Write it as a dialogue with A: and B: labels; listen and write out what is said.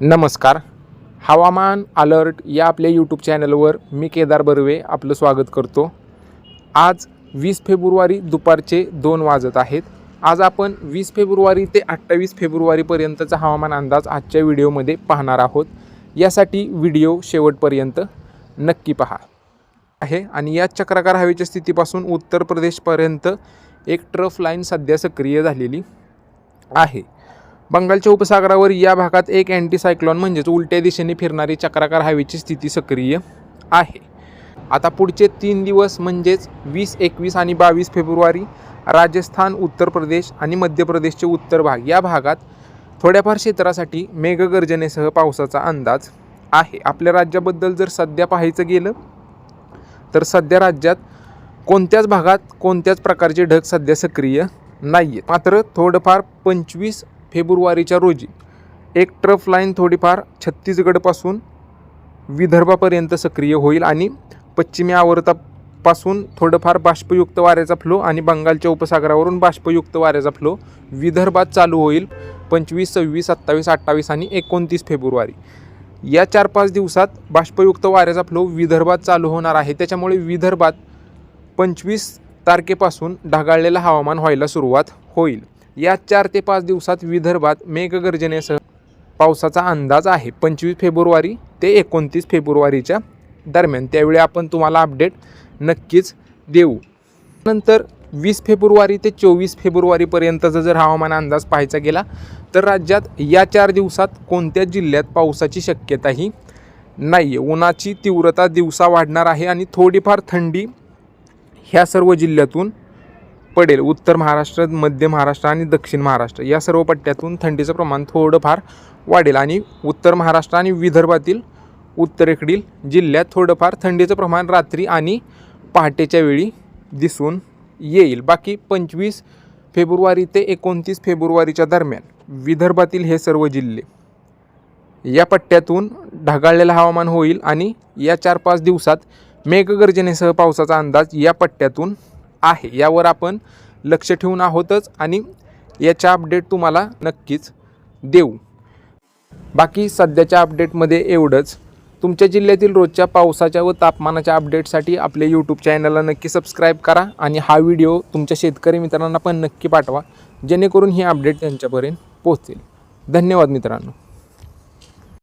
A: नमस्कार. हवामान अलर्ट या आपल्या यूट्यूब चॅनलवर मी केदार बर्वे आपलं स्वागत करतो. आज वीस फेब्रुवारी दुपारचे दोन वाजत आहेत. आज आपण वीस फेब्रुवारी ते अठ्ठावीस फेब्रुवारीपर्यंतचा हवामान अंदाज आजच्या व्हिडिओमध्ये पाहणार आहोत. यासाठी व्हिडिओ शेवटपर्यंत नक्की पहा. आहे आणि या चक्राकार हवेच्या स्थितीपासून उत्तर प्रदेशपर्यंत एक ट्रफ लाईन सध्या सक्रिय झालेली आहे. बंगालच्या उपसागरावर या भागात एक अँटीसायक्लॉन म्हणजेच उलट्या दिशेने फिरणारी चक्राकार हवेची स्थिती सक्रिय आहे. आता पुढचे तीन दिवस म्हणजेच वीस एकवीस आणि बावीस फेब्रुवारी राजस्थान उत्तर प्रदेश आणि मध्य प्रदेशचे उत्तर भाग या भागात थोड्याफार क्षेत्रासाठी मेघगर्जनेसह पावसाचा अंदाज आहे. आपल्या राज्याबद्दल जर सध्या पाहायचं गेलं तर सध्या राज्यात कोणत्याच भागात कोणत्याच प्रकारचे ढग सध्या सक्रिय नाही आहेत मात्र थोडंफार पंचवीस फेब्रुवारीच्या रोजी एक ट्रफ लाईन थोडीफार छत्तीसगडपासून विदर्भापर्यंत सक्रिय होईल आणि पश्चिमी आवर्तापासून थोडंफार बाष्पयुक्त वाऱ्याचा फ्लो आणि बंगालच्या उपसागरावरून बाष्पयुक्त वाऱ्याचा फ्लो विदर्भात चालू होईल पंचवीस सव्वीस सत्तावीस अठ्ठावीस आणि एकोणतीस फेब्रुवारी. या चार पाच दिवसात बाष्पयुक्त वाऱ्याचा फ्लो विदर्भात चालू होणार आहे. त्याच्यामुळे विदर्भात पंचवीस तारखेपासून ढगाळलेलं हवामान व्हायला सुरुवात होईल. या चार ते पाच दिवसात विदर्भात मेघगर्जनेसह पावसाचा अंदाज आहे. पंचवीस फेब्रुवारी ते एकोणतीस फेब्रुवारीच्या दरम्यान. त्यावेळी आपण तुम्हाला अपडेट नक्कीच देऊ. नंतर वीस फेब्रुवारी ते चोवीस फेब्रुवारीपर्यंतचा जर हवामान अंदाज पाहायचा गेला तर राज्यात या चार दिवसात कोणत्याच जिल्ह्यात पावसाची शक्यताही नाही आहे उन्हाची तीव्रता दिवसा वाढणार आहे आणि थोडीफार थंडी ह्या सर्व जिल्ह्यातून पडेल. उत्तर महाराष्ट्र मध्य महाराष्ट्र आणि दक्षिण महाराष्ट्र. या सर्व पट्ट्यातून थंडीचं प्रमाण थोडंफार वाढेल आणि उत्तर महाराष्ट्र आणि विदर्भातील उत्तरेकडील जिल्ह्यात थोडंफार थंडीचं प्रमाण रात्री आणि पहाटेच्या वेळी दिसून येईल. बाकी पंचवीस फेब्रुवारी ते एकोणतीस फेब्रुवारीच्या दरम्यान विदर्भातील हे सर्व जिल्हे या पट्ट्यातून ढगाळलेलं हवामान होईल आणि या चार पाच दिवसात मेघगर्जनेसह पावसाचा अंदाज या पट्ट्यातून आहे यावर आपण लक्ष ठेवून आहोतच आणि याच्या अपडेट तुम्हाला नक्कीच देऊ. बाकी सध्याच्या अपडेटमध्ये एवढंच. तुमच्या जिल्ह्यातील रोजच्या पावसाच्या व तापमानाच्या अपडेटसाठी आपल्या यूट्यूब चॅनलला नक्की सबस्क्राईब करा आणि हा व्हिडिओ तुमच्या शेतकरी मित्रांना पण नक्की पाठवा जेणेकरून ही अपडेट त्यांच्यापर्यंत पोहोचेल. धन्यवाद मित्रांनो.